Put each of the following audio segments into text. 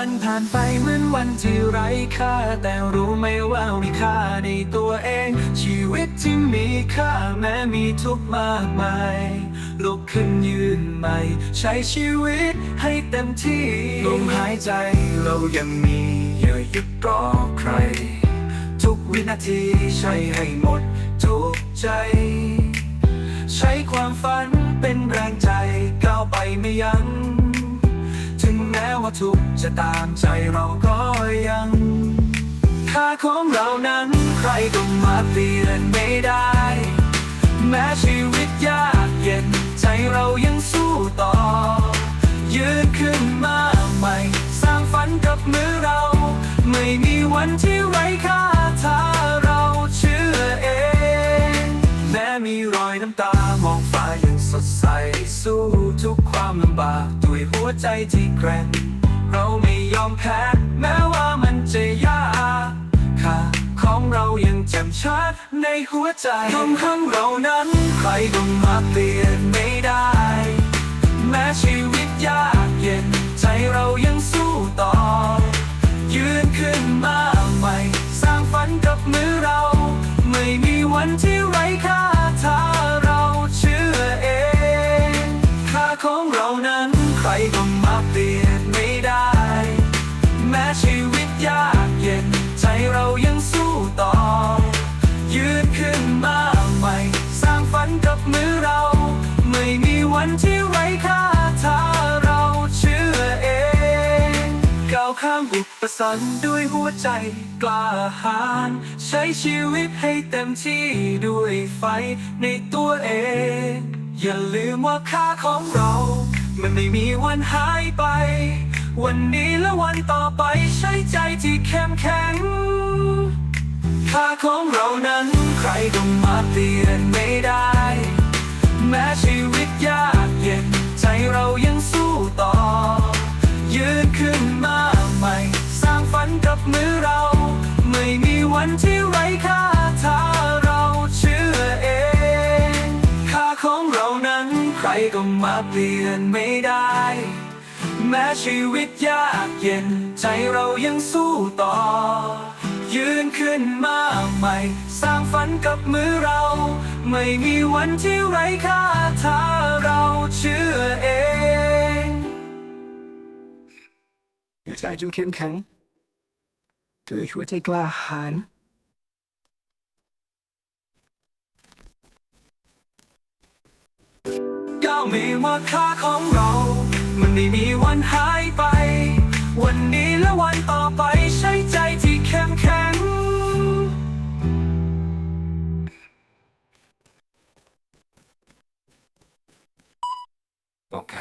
ผ่านไปเหมือนวันที่ไร้ค่า แต่รู้ไหมว่ามีค่าในตัวเอง ชีวิตที่มีค่าแม้มีทุกข์มากมาย ลุกขึ้นยืนใหม่ ใช้ชีวิตให้เต็มที่ลมหายใจเรายังมีอย่าหยุดรอใคร ทุกวินาทีใช้ให้หมดทุกใจ ใช้ความฝันเป็นแรงใจก้าวไปไม่ยัง้ง ทุกข์จะตามใจเราก็ยังค่าของเรานั้นใครก็มาเปลี่ยนไม่ได้ แม้ชีวิตยากเย็นใจเรายังสู้ต่อ ยืนขึ้นมาใหม่ สร้างฝันกับมือเรา ไม่มีวันที่ไร้ค่าถ้าเราเชื่อเอง แม้มีรอยน้ำตามองฟ้ายังสดใสสู้ทุกความลำบากด้วยหัวใจที่แกร่ง เราไม่ยอมแพ้ แม้ว่ามันจะยากค่ะของเรายังแจ่มชัดในหัวใจลมข้างเรานั้นใครก็มาเปลี่ยน นมาใหม่สร้างฝันกับมือเรา ไม่มีวันที่ไร้ค่าถ้าเราเชื่อเองก้าวข้ามอุปสรรคด้วยหัวใจกล้าหาญใช้ชีวิตให้เต็มที่ด้วยไฟในตัวเอง อย่าลืมว่าค่าของเรา มันไม่มีวันหายไป วันนี้และวันต่อไปใช้ใจที่เข้มแข็งค่าของเรานั้น ก็มาเปลี่ยนไม่ได้ แม้ชีวิตยากเย็น ใจเรายังสู้ต่อ ยืนขึ้นมาใหม่ สร้างฝันกับมือเรา ไม่มีวันที่ไร้ค่าถ้าเราเชื่อเองค่าของเรานั้นใครก็มาเปลี่ยนไม่ได้ แม้ชีวิตยากเย็น ใจเรายังสู้ต่อ ยืนขึ้นมาใหม่ สร้างฝันกับมือเรา ไม่มีวันที่ไร้ค่าถ้าเราเชื่อเองใจจงเข้มแข็งด้วยหัวใจกล้าหาญก้าวมีว่าค่าของเรา มันไม่มีวันหายไป วันนี้และวันต่อไปใช้ใจ โอเค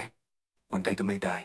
วันใดก็ไม่ได้